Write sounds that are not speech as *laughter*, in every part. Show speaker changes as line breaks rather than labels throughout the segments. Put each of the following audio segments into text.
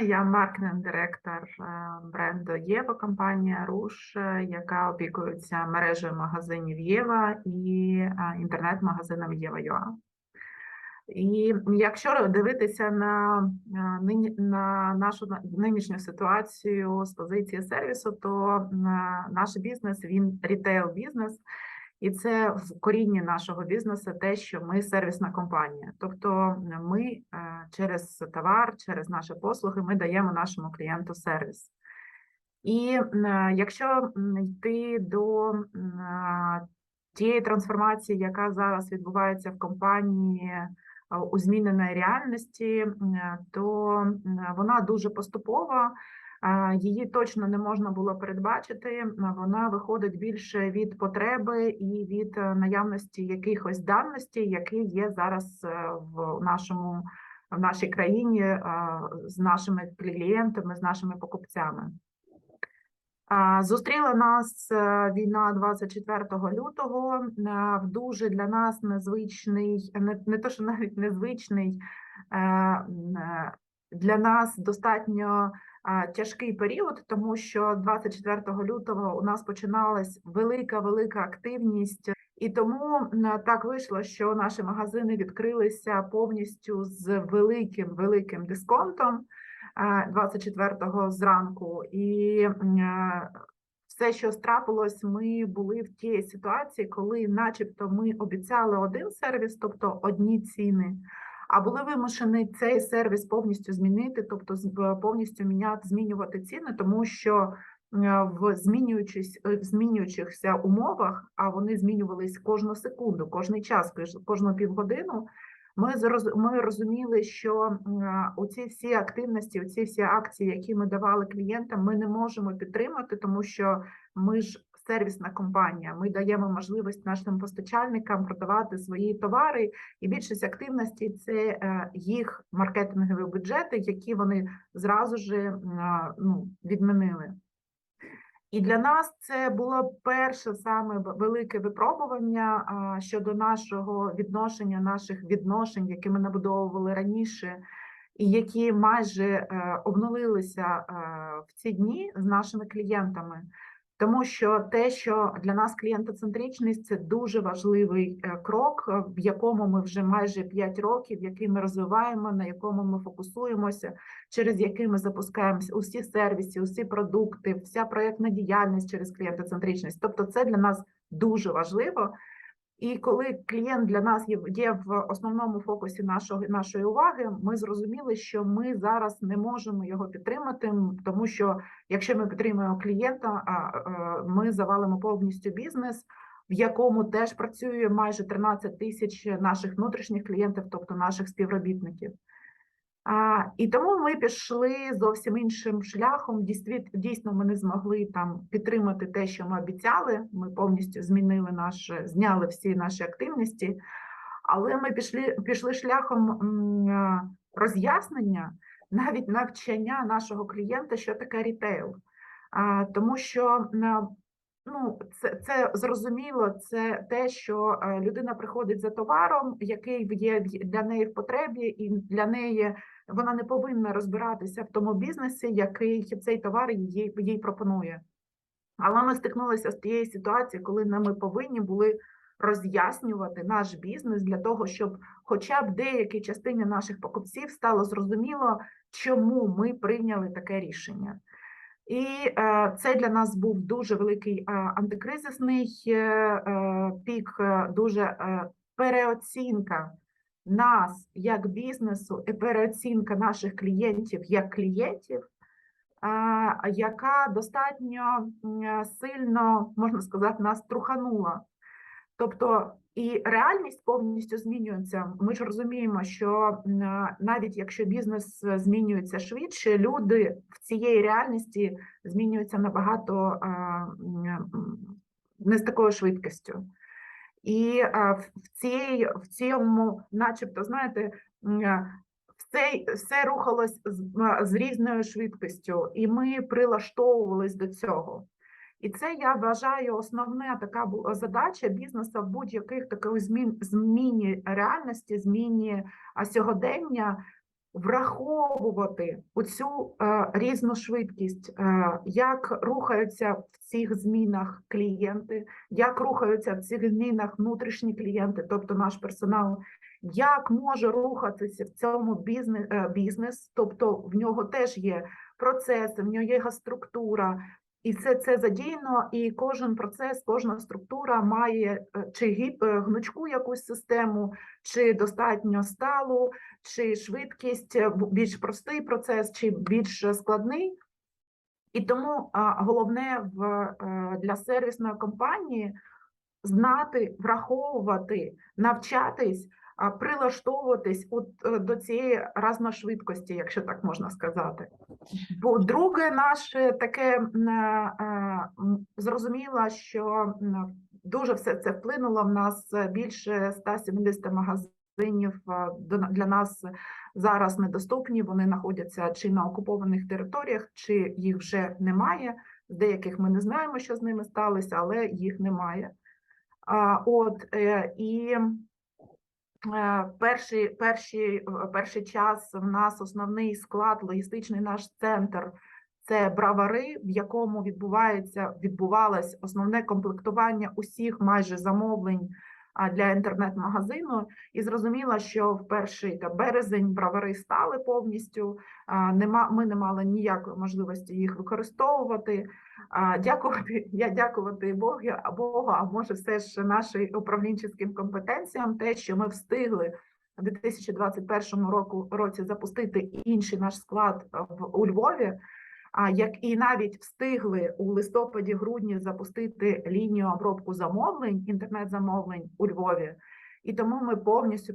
я маркетинг-директор е, бренду Єва, компанія Руш, е, яка опікується мережею магазинів Єва і е, інтернет-магазином Єва.ua. І якщо дивитися на, на нашу нинішню ситуацію з позиції сервісу, то наш бізнес він рітейл-бізнес, і це в корінні нашого бізнесу те, що ми сервісна компанія. Тобто ми е, через товар, через наші послуги ми даємо нашому клієнту сервіс. І е, якщо йти до е, тієї трансформації, яка зараз відбувається в компанії е, у зміненої реальності, е, то вона дуже поступова. Її точно не можна було передбачити. Вона виходить більше від потреби і від е, наявності якихось даностей, які є зараз е, в нашому в нашій країні е, з нашими клієнтами, з нашими покупцями. Зустріла нас війна 24 лютого в дуже для нас незвичний, не, не то, що *laughs* навіть незвичний, для нас достатньо тяжкий період, тому що 24 лютого у нас починалась велика велика активність, і тому так вийшло, що наші магазини відкрилися повністю з великим великим дисконтом а, 24-го зранку. І все, що страпилось, ми були в тій ситуації, коли, начебто, ми обіцяли один сервіс, тобто одні ціни. А були вимушені цей сервіс повністю змінити, тобто з- повністю міняти, змінювати ціни, тому що е, в змінюючись е, в змінюючихся умовах, а вони змінювались кожну секунду, кожний час, кожну півгодину. Ми ми розуміли, що оці всі активності, оці всі акції, які ми давали клієнтам, ми не можемо підтримати, тому що ми ж сервісна компанія. Ми даємо можливість нашим постачальникам продавати свої товари, і більшість активності це е, їх маркетингові бюджети, які вони зразу ж е, ну, відмінили. І для нас це було перше саме велике випробування щодо нашого відношення, наших відношень, які ми набудовували раніше, і які майже е, обнулилися в ці дні з нашими клієнтами. Тому що те, що для нас клієнтоцентричність це дуже важливий е, крок, е, в якому ми вже майже 5 років, який ми розвиваємо, на якому ми фокусуємося, через який ми запускаємося усі сервіси, усі продукти, вся проєктна діяльність через клієнтоцентричність. Тобто, це для нас дуже важливо. І коли клієнт для нас є, в основному фокусі нашого нашої уваги, ми зрозуміли, що ми зараз не можемо його підтримати, тому що якщо ми підтримуємо клієнта, е, ми завалимо повністю бізнес, в якому теж працює майже 13 тисяч наших внутрішніх клієнтів, тобто наших співробітників. А, і тому ми пішли зовсім іншим шляхом. Дійсно, ми не змогли там підтримати те, що ми обіцяли. Ми повністю змінили наше, зняли всі наші активності, але ми пішли, пішли шляхом е, роз'яснення, навіть навчання нашого клієнта, що таке рітейл. А, тому що Ну, це, це зрозуміло, це те, що е, людина приходить за товаром, який є для неї в потребі, і для неї вона не повинна розбиратися в тому бізнесі, який цей товар їй, їй пропонує. Але ми стикнулися з тією ситуацією, коли ми повинні були роз'яснювати наш бізнес для того, щоб хоча б деякій частині наших покупців стало зрозуміло, чому ми прийняли таке рішення. І е, це для нас був дуже великий е, антикризисний е, пік, дуже переоцінка нас як бізнесу і переоцінка наших клієнтів як клієнтів, яка достатньо сильно, можна сказати, нас труханула. Тобто і реальність повністю змінюється. Ми ж розуміємо, що навіть якщо бізнес змінюється швидше, люди в цієї реальності змінюються набагато не з такою швидкістю. І в цій, в цьому, начебто, знаєте, все, все рухалось з, з різною швидкістю, і ми прилаштовувались до цього. І це я вважаю основна така задача бізнесу в будь-яких таких змін зміні реальності, зміні сьогодення. Враховувати оцю е, різну швидкість, е, як рухаються в цих змінах клієнти, як рухаються в цих змінах внутрішні клієнти, тобто наш персонал, як може рухатися в цьому бізнес, бізнес, тобто в нього теж є процеси, в нього є структура, і це, це задіяно, і кожен процес, кожна структура має е, чи гіп, е, гнучку якусь систему, чи достатньо сталу, чи швидкість, е, більш простий процес, чи більш складний. І тому головне в, для сервісної компанії знати, враховувати, навчатись, прилаштовуватись от, е, до цієї разношвидкості, якщо так можна сказати. Бо друге, наше таке е, м, зрозуміло, що дуже все це вплинуло. В нас більше 170 магазинів е, для нас зараз недоступні. Вони знаходяться чи на окупованих територіях, чи їх вже немає. З деяких ми не знаємо, що з ними сталося, але їх немає. От е, і е, перший, перший, е, перший час в нас основний склад, логістичний наш центр це бравари, в якому відбувається відбувалось основне комплектування усіх майже замовлень для інтернет-магазину. І зрозуміло, що в перший березень бравари стали повністю. Ми не мали ніякої можливості їх використовувати. Дякувати, я дякувати Богу, Богу, а може, все ж нашим управлінчим компетенціям, те, що ми встигли у 2021 року році запустити інший наш склад в у Львові. Як і навіть встигли у листопаді-грудні запустити лінію обробку замовлень, інтернет-замовлень у Львові, і тому ми повністю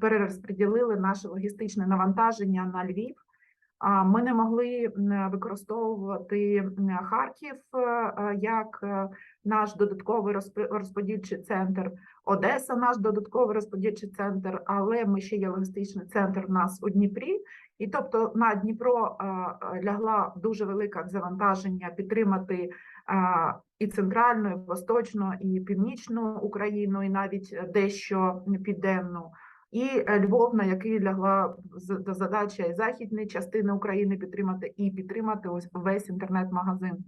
перерозподілили наше логістичне навантаження на Львів. Ми не могли використовувати Харків е, е, як е, наш додатковий розподільчий центр, Одеса наш додатковий розподільчий центр, але ми ще є логістичний центр у нас у Дніпрі. І тобто на Дніпро лягла дуже велике завантаження підтримати і центральну, і восточну, і північну Україну, і навіть дещо південну. І е, Львов, на який лягла задача і західної частини України підтримати, і підтримати ось весь інтернет-магазин.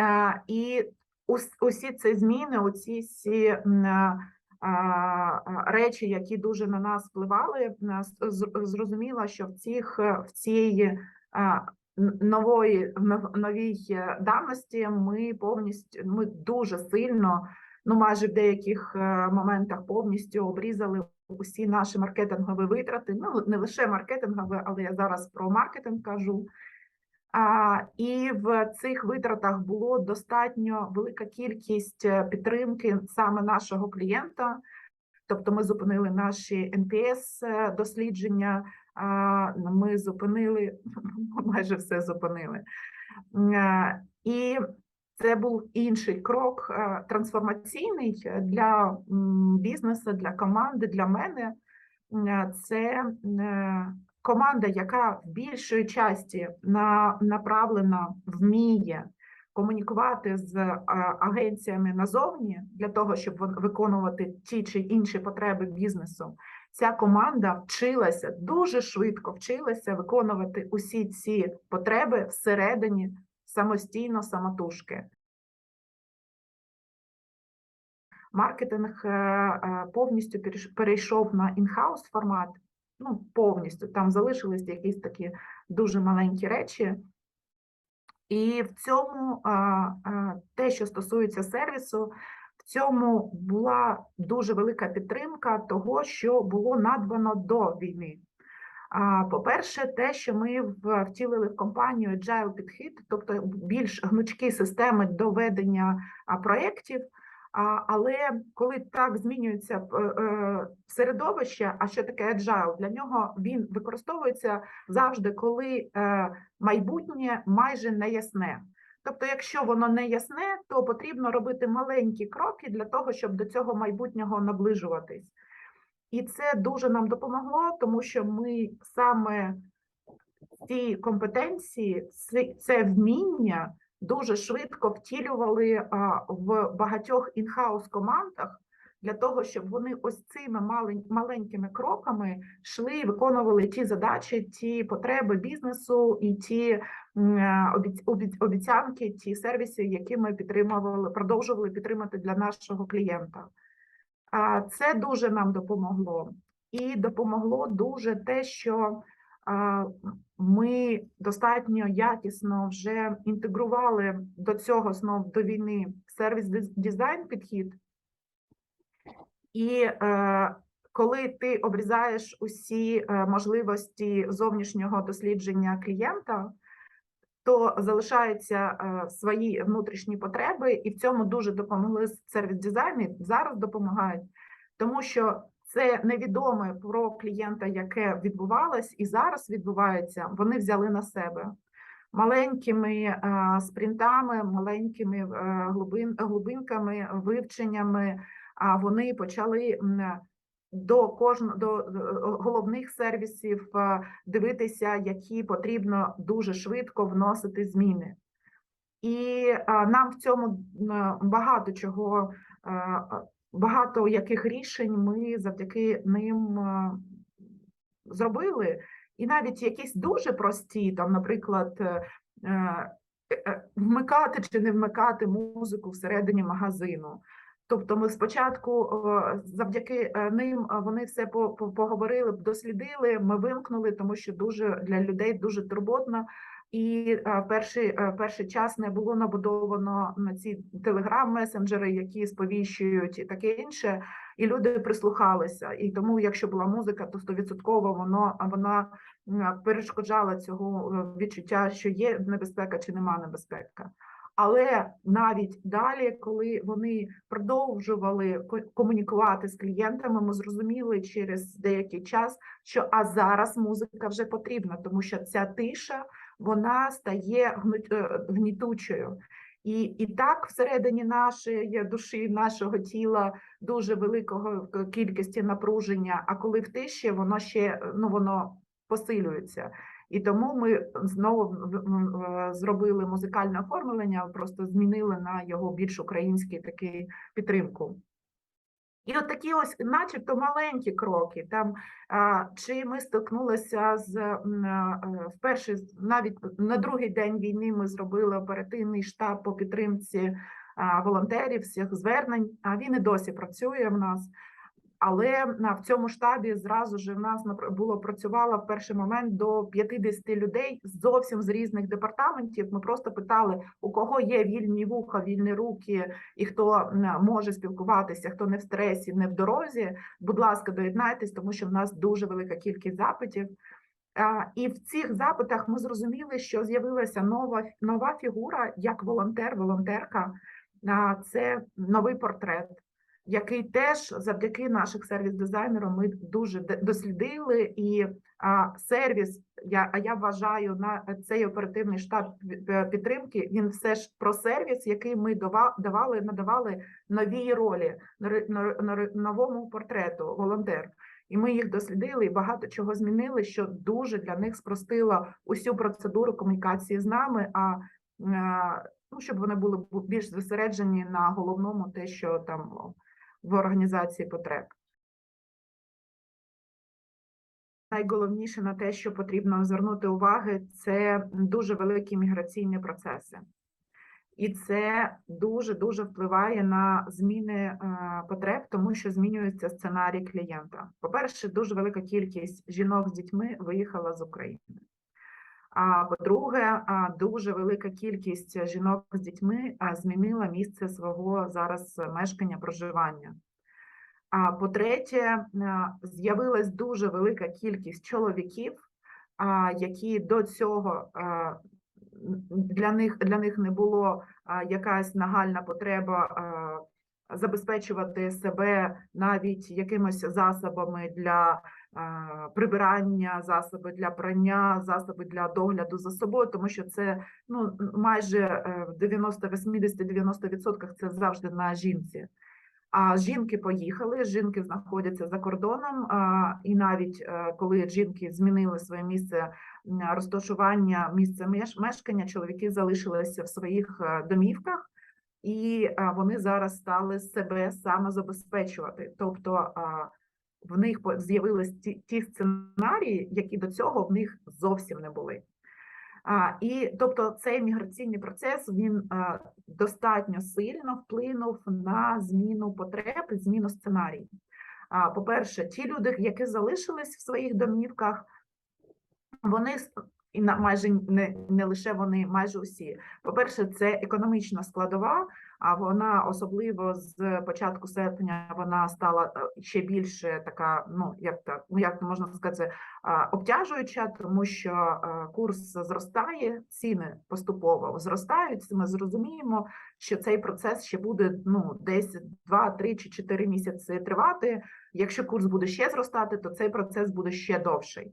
Е, І усі ці зміни, оці всі е, речі, які дуже на нас впливали, зрозуміло, що в цих в цій нової новій давності ми повністю ми дуже сильно, ну майже в деяких е, моментах повністю обрізали усі наші маркетингові витрати. Ну не лише маркетингові, але я зараз про маркетинг кажу. А, і в цих витратах було достатньо велика кількість е, підтримки саме нашого клієнта. Тобто ми зупинили наші NPS е, дослідження, ми зупинили *laughs* майже все зупинили. І це був інший крок е, трансформаційний для бізнесу, для команди, для мене. Е, Це е, команда, яка в більшої часті на, направлена, вміє комунікувати з агенціями назовні для того, щоб виконувати ті чи інші потреби бізнесу. Ця команда вчилася дуже швидко вчилася виконувати усі ці потреби всередині самостійно, самотужки. Маркетинг е, е, повністю перейшов на інхаус формат. Ну, повністю там залишились якісь такі дуже маленькі речі. І в цьому а, те, що стосується сервісу, в цьому була дуже велика підтримка того, що було надбано до війни. По-перше, те, що ми втілили в компанію Agile підхід, тобто більш гнучкі системи до ведення проєктів. Але коли так змінюється е, е, середовище, а що таке agile? Для нього він використовується завжди, коли е, майбутнє майже не ясне. Тобто, якщо воно не ясне, то потрібно робити маленькі кроки для того, щоб до цього майбутнього наближуватись. І це дуже нам допомогло, тому що ми саме ці компетенції, це, вміння дуже швидко втілювали в багатьох інхаус командах для того, щоб вони ось цими маленькими кроками йшли і виконували ті задачі, ті потреби бізнесу і ті е, обіц- обіц- обіцянки, ті сервіси, які ми підтримували, продовжували підтримати для нашого клієнта. Це дуже нам допомогло. І допомогло дуже те, що ми достатньо якісно вже інтегрували до цього знов до війни сервіс диз- дизайн підхід. І е, коли ти обрізаєш усі е, можливості зовнішнього дослідження клієнта, то залишаються е, свої внутрішні потреби, і в цьому дуже допомогли сервіс дизайни. Зараз допомагають, тому що це невідоме про клієнта, яке відбувалось і зараз відбувається. Вони взяли на себе маленькими е, спринтами, маленькими е, глибин, глибинками, вивченнями. А вони почали до кожного до е, головних сервісів е, дивитися, які потрібно дуже швидко вносити зміни. І нам в цьому багато чого, е, е, багато яких рішень ми завдяки ним е, зробили. І навіть якісь дуже прості, там, наприклад, е, е, е, вмикати чи не вмикати музику всередині магазину. Тобто ми спочатку е, завдяки е, ним е, вони все по- по- поговорили, дослідили, ми вимкнули, тому що дуже для людей дуже турботно. І перший, перший час не було набудовано на ці телеграм-месенджери, які сповіщують і таке інше, і люди прислухалися. І тому, якщо була музика, то стовідсотково воно вона перешкоджала цього відчуття, що є небезпека чи нема небезпека. Але навіть далі, коли вони продовжували комунікувати з клієнтами, ми зрозуміли через деякий час, що а зараз музика вже потрібна, тому що ця тиша вона стає е, гнітучою. І, і так всередині нашої душі, нашого тіла дуже великого кількості напруження. А коли в тиші, воно ще е, ну воно посилюється. І тому ми знову зробили музикальне оформлення, просто змінили на його більш український такий підтримку. І от такі ось, начебто, маленькі кроки. Там чи ми стикнулися з е, навіть на другий день війни ми зробили оперативний штаб по підтримці волонтерів, всіх звернень. А він і досі працює в нас. Але в цьому штабі зразу ж в нас було працювало в перший момент до 50 людей зовсім з різних департаментів. Ми просто питали, у кого є вільні вуха, вільні руки, і хто може спілкуватися, хто не в стресі, не в дорозі. Будь ласка, доєднайтесь, тому що в нас дуже велика кількість запитів. І в цих запитах ми зрозуміли, що з'явилася нова нова фігура як волонтер, волонтерка. Це новий портрет який теж завдяки наших сервіс-дизайнерам ми дуже дослідили. І а, сервіс, я, а я вважаю на цей оперативний штаб пі- пі- підтримки. Він все ж про сервіс, який ми давали, надавали новій ролі, новому портрету волонтер. І ми їх дослідили і багато чого змінили, що дуже для них спростило усю процедуру комунікації з нами. А ну, щоб вони були більш зосереджені на головному, те, що там в організації потреб. Найголовніше на те, що потрібно звернути уваги, це дуже великі міграційні процеси. І це дуже дуже впливає на зміни е, потреб, тому що змінюється сценарій клієнта. По-перше, дуже велика кількість жінок з дітьми виїхала з України. А по-друге, дуже велика кількість жінок з дітьми змінила місце свого зараз мешкання проживання. А по-третє, з'явилась дуже велика кількість чоловіків, які до цього для них для них не було якась нагальна потреба забезпечувати себе навіть якимось засобами для прибирання, засоби для прання, засоби для догляду за собою, тому що це ну майже е, в 90, 80-90% це завжди на жінці. А жінки поїхали, жінки знаходяться за кордоном, і навіть е, коли жінки змінили своє місце розташування, місце мешкання, чоловіки залишилися в своїх е, домівках, і вони зараз стали себе самозабезпечувати. Тобто в них по- з'явились ті, ті сценарії, які до цього в них зовсім не були. А, і тобто цей міграційний процес він а, достатньо сильно вплинув на зміну потреб, зміну сценарій. А, по-перше, ті люди, які залишились в своїх домівках, вони і на майже не, не лише вони, майже усі. По-перше, це економічна складова, а вона особливо з початку серпня вона стала е, ще більше така, ну як так, ну як можна сказати, обтяжуюча, тому що е, курс зростає, ціни поступово зростають. Ми зрозуміємо, що цей процес ще буде ну десь 2, 3 чи 4 місяці тривати. Якщо курс буде ще зростати, то цей процес буде ще довший.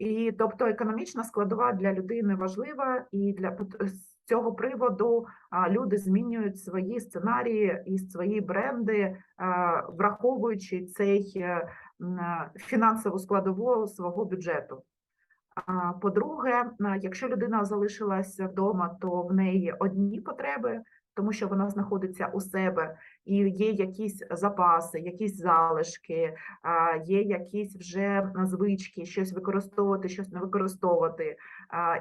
І тобто економічна складова для людини важлива, і для з цього приводу люди змінюють свої сценарії і свої бренди, враховуючи цей е, е, фінансову складову свого бюджету. А, По-друге, якщо людина залишилася вдома, то в неї одні потреби, тому що вона знаходиться у себе, і є якісь запаси, якісь залишки, є якісь вже звички, щось використовувати, щось не використовувати,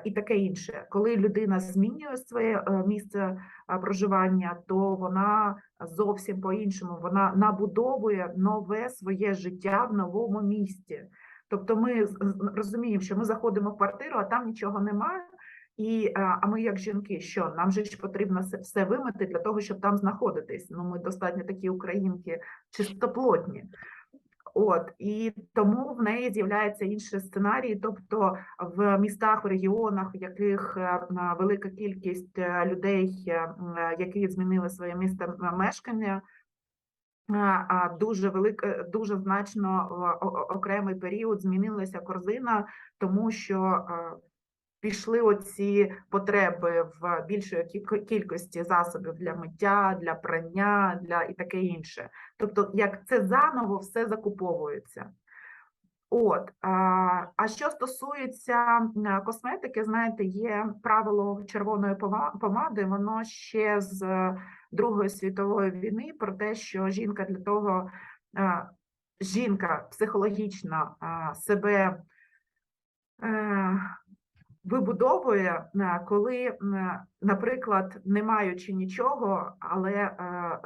і таке інше. Коли людина змінює своє е, місце проживання, то вона зовсім по-іншому вона набудовує нове своє життя в новому місті. Тобто ми розуміємо, що ми заходимо в квартиру, а там нічого немає. І а а ми, як жінки, що нам же ж потрібно все- вимити для того, щоб там знаходитись. Ну, ми достатньо такі українки чистоплотні. От і тому в неї з'являється інший сценарій. Тобто в містах, в регіонах, в яких е, велика кількість е, людей, е, е, які змінили своє місце мешкання, дуже велика, дуже значно окремий період змінилася корзина, тому що е, пішли оці потреби в більшої кількості засобів для миття, для прання, для і таке інше. Тобто, як це заново все закуповується. От, а, що стосується косметики, знаєте, є правило червоної помади, воно ще з е, Другої світової війни про те, що жінка для того, а, жінка психологічно себе е, вибудовує, е, коли, наприклад, не маючи нічого, але е,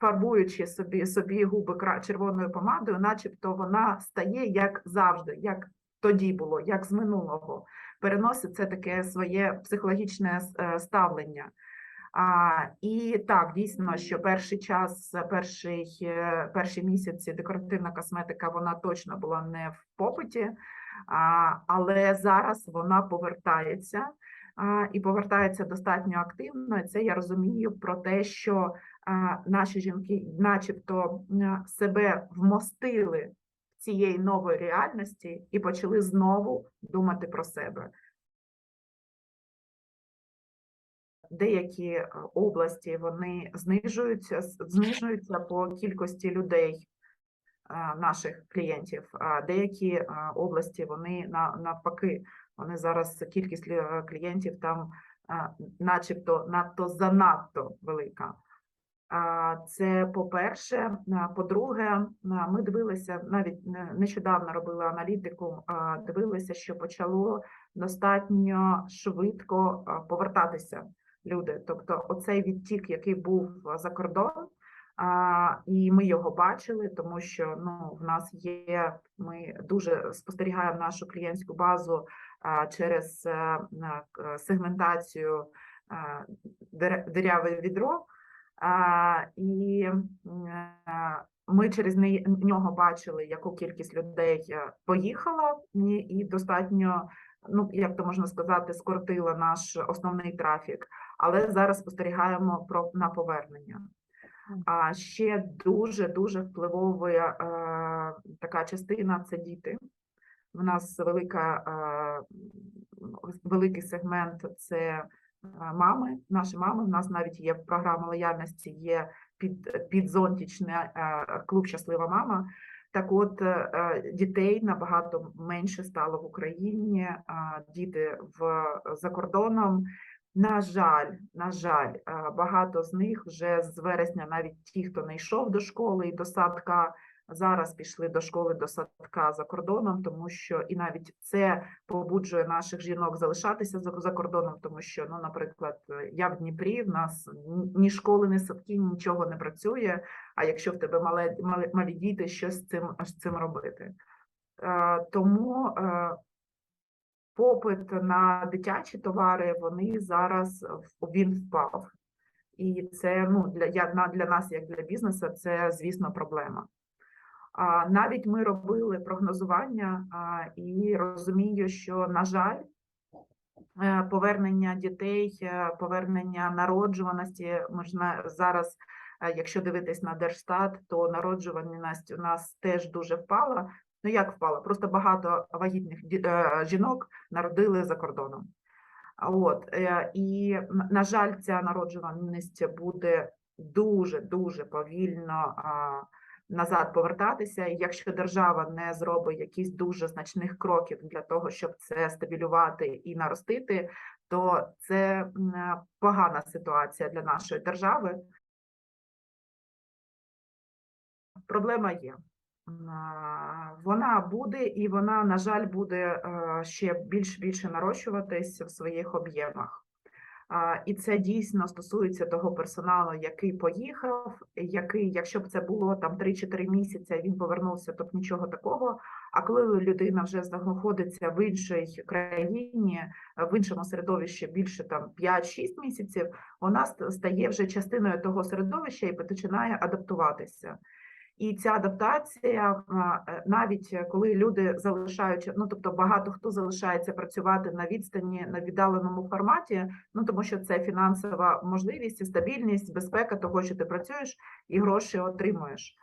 фарбуючи собі собі губи червоною помадою, начебто вона стає як завжди, як тоді було, як з минулого, переносить це таке своє психологічне е, ставлення. А, і так, дійсно, що перший час, перший, перші місяці декоративна косметика, вона точно була не в попиті, але зараз вона повертається і повертається достатньо активно. І це я розумію про те, що наші жінки, начебто, себе вмостили в цієї нової реальності і почали знову думати про себе. Деякі е, області вони знижуються, знижуються по кількості людей, наших клієнтів, деякі е, області вони на- навпаки, вони зараз кількість клієнтів там, е, начебто, надто занадто велика. Це по-перше. По-друге, ми дивилися навіть не- нещодавно робили аналітику, дивилися, що почало достатньо швидко повертатися люди. Тобто, оцей відтік, який був за кордон, а, і ми його бачили, тому що ну, в нас є, ми дуже спостерігаємо нашу клієнтську базу а, через е, на- сегментацію а, дер- диряве відро. А, і е, ми через неї- нього бачили, яку кількість людей е, поїхала, і достатньо, ну як то можна сказати, скоротила наш основний трафік. Але зараз спостерігаємо про на повернення. А ще дуже дуже впливовує е, така частина це діти. В нас велика, е, великий сегмент це е, мами, наші мами. У нас навіть є програма лояльності, є під, підзонтічний клуб Щаслива мама. Так от дітей набагато менше стало в Україні, діти в за кордоном. На жаль, на жаль, е, багато з них вже з вересня, навіть ті, хто не йшов до школи і до садка, зараз пішли до школи до садка за кордоном, тому що і навіть це побуджує наших жінок залишатися за, кордоном, тому що, ну, наприклад, е, я в Дніпрі, в нас ні- школи, ні садки, нічого не працює. А якщо в тебе мале, малі діти, що з цим з цим робити? Е, Тому попит на дитячі товари вони зараз він впав. І це ну для я для нас, як для бізнесу, це звісно проблема. А навіть ми робили прогнозування а, і розумію, що на жаль, е, повернення дітей, е, повернення народжуваності можна зараз. е, Якщо дивитись на Держстат, то народжуваність у нас теж дуже впала. Ну як впала? Просто багато вагітних е, жінок народили за кордоном. От е, і на жаль, ця народжуваність буде дуже дуже повільно назад повертатися. І якщо держава не зробить якісь дуже значних кроків для того, щоб це стабілювати і наростити, то це погана ситуація для нашої держави. Проблема є. Вона буде, і вона, на жаль, буде е, ще більш більше нарощуватись в своїх об'ємах. І це дійсно стосується того персоналу, який поїхав, який, якщо б це було там 3-4 місяці, він повернувся, то б нічого такого. А коли людина вже знаходиться в іншій країні, в іншому середовищі більше там 5-6 місяців, вона стає вже частиною того середовища і починає адаптуватися. І ця адаптація, е, навіть е, коли люди залишають, ну тобто багато хто залишається працювати на відстані на віддаленому форматі, ну тому що це фінансова можливість, стабільність, безпека того, що ти працюєш і гроші отримуєш.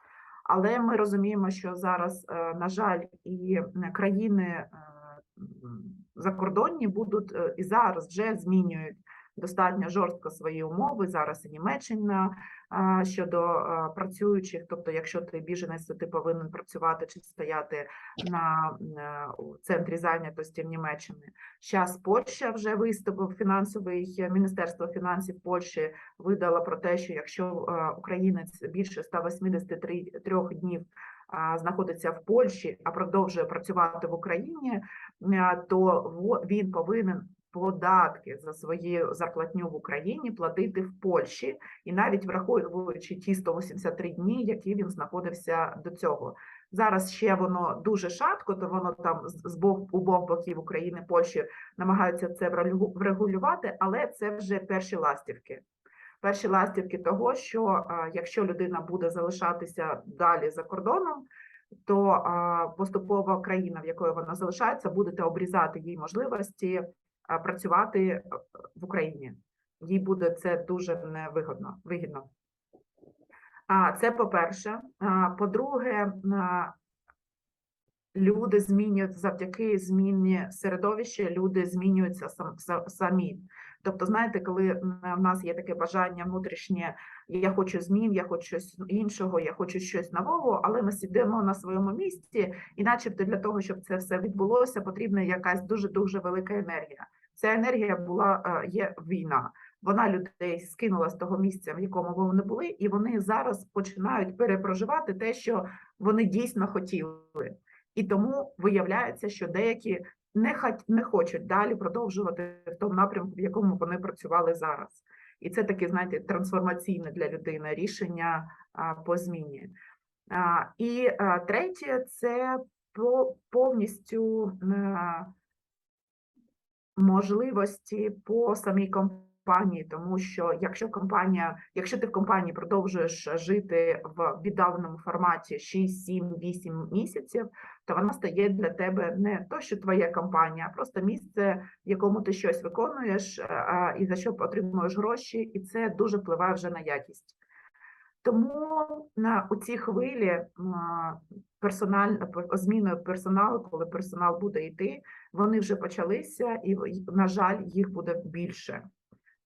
Але ми розуміємо, що зараз, е, на жаль, і країни закордонні будуть і зараз вже змінюють достатньо жорстко свої умови. Зараз і Німеччина щодо працюючих, тобто, якщо ти біженець, то ти повинен працювати чи стояти на е, у центрі зайнятості в Німеччини. Зараз Польща вже виступив фінансовий е, міністерство фінансів Польщі видало про те, що якщо е, українець більше 183 трьох днів знаходиться в Польщі, а продовжує працювати в Україні, то він повинен податки за свою зарплатню в Україні платити в Польщі, і навіть враховуючи ті 183 дні, які він знаходився до цього. Зараз ще воно дуже шатко, то воно там з бок у боків України, Польщі намагаються це врегулю- врегулювати, але це вже перші ластівки. Перші ластівки того, що якщо людина буде залишатися далі за кордоном, то поступово країна, в якої вона залишається, будете обрізати їй можливості працювати е, в Україні. Їй буде це дуже невигодно, вигідно. Це по-перше. По-друге, люди змінюють завдяки зміні середовища, люди змінюються сам, самі. Тобто, знаєте, коли в нас є таке бажання внутрішнє, я хочу змін, я хочу щось іншого, я хочу щось нового, але ми сидимо на своєму місці, і начебто для того, щоб це все відбулося, потрібна якась дуже дуже велика енергія. Ця енергія була е, є війна. Вона людей скинула з того місця, в якому вони були, і вони зараз починають перепроживати те, що вони дійсно хотіли. І тому виявляється, що деякі не не хочуть далі продовжувати в тому напрямку, в якому вони працювали зараз. І це таке, знаєте, трансформаційне для людини рішення по зміні. І а, третє це повністю а, можливості по самій компанії, тому що якщо компанія, якщо ти в компанії продовжуєш жити в віддаленому форматі 6, 7, 8 місяців, то вона стає для тебе не то, що твоя компанія, а просто місце, в якому ти щось виконуєш е, і за що отримуєш гроші, і це дуже впливає вже на якість. Тому на у цій хвилі персональ зміни персоналу, коли персонал буде йти, вони вже почалися, і на жаль, їх буде більше.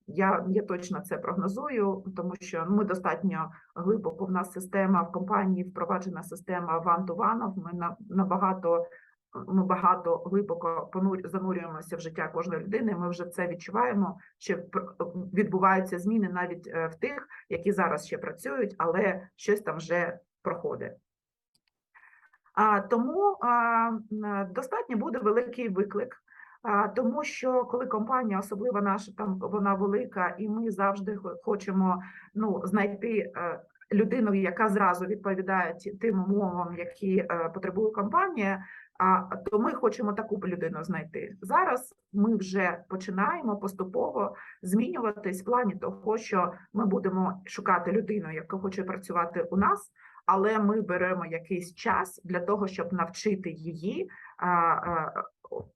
Я, я точно це прогнозую, тому що ми достатньо глибоко. В нас система в компанії впроваджена система one. Ми на, набагато ми багато глибоко занурюємося в життя кожної людини. Ми вже це відчуваємо, пр- відбуваються зміни навіть е, в тих, які зараз ще працюють, але щось там вже проходить. А, тому достатньо буде великий виклик. Тому що коли компанія, особливо наша, там вона велика, і ми завжди хочемо ну, знайти е, людину, яка зразу відповідає тим умовам, які е, потребує компанія. А то ми хочемо таку людину знайти. Зараз ми вже починаємо поступово змінюватись в плані того, що ми будемо шукати людину, яка хоче працювати у нас, але ми беремо якийсь час для того, щоб навчити її а, а,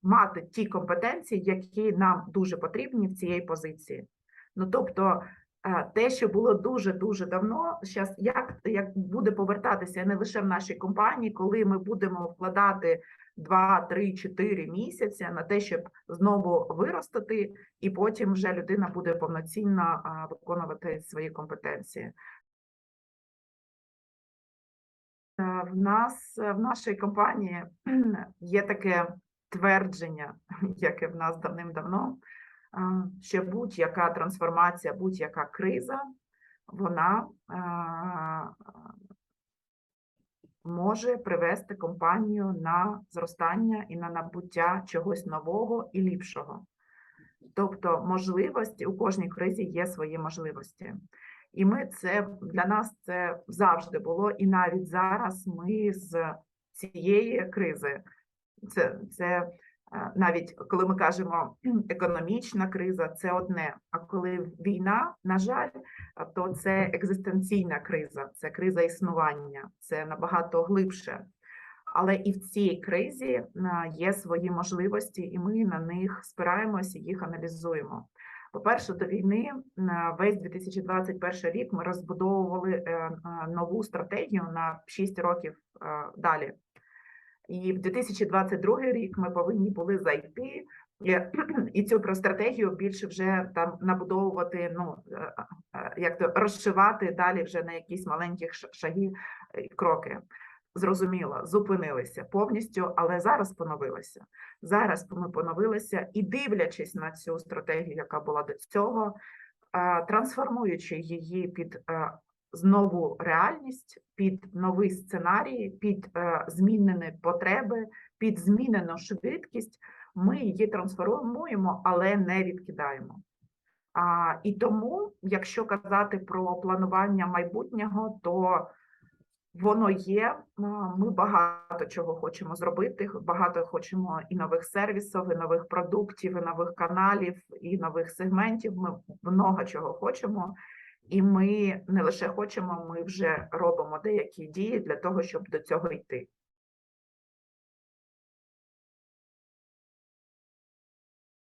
мати ті компетенції, які нам дуже потрібні в цій позиції. Ну тобто. Е, Те, що було дуже дуже давно, зараз як, як буде повертатися не лише в нашій компанії, коли ми будемо вкладати 2, 3, 4 місяці на те, щоб знову виростити, і потім вже людина буде повноцінно виконувати свої компетенції. Е, В нас е, в нашій компанії є таке твердження, *laughs* яке в нас давним-давно, е, що будь-яка трансформація, будь-яка криза, вона може привести компанію на зростання і на набуття чогось нового і ліпшого. Тобто можливості у кожній кризі є свої можливості. І ми це для нас це завжди було, і навіть зараз ми з цієї кризи, це, це навіть коли ми кажемо економічна криза, це одне. А коли війна, на жаль, то це екзистенційна криза, це криза існування, це набагато глибше. Але і в цій кризі є свої можливості, і ми на них спираємося, їх аналізуємо. По-перше, до війни весь 2021 рік ми розбудовували е, е, нову стратегію на 6 років далі. І в 2022 рік ми повинні були зайти і, *clears throat* і цю про стратегію більше вже там набудовувати, ну е, е, як то розшивати далі вже на якісь маленькі шаги кроки. Зрозуміло, зупинилися повністю, але зараз поновилися. Зараз ми поновилися і дивлячись на цю стратегію, яка була до цього, е, трансформуючи її під е, знову реальність, під новий сценарій, під е, змінені потреби, під змінену швидкість, ми її трансформуємо, але не відкидаємо. А, і тому, якщо казати про планування майбутнього, то воно є. Ми багато чого хочемо зробити. Багато хочемо і нових сервісів, і нових продуктів, і нових каналів, і нових сегментів. Ми много чого хочемо. І ми не лише хочемо, ми вже робимо деякі дії для того, щоб до цього йти.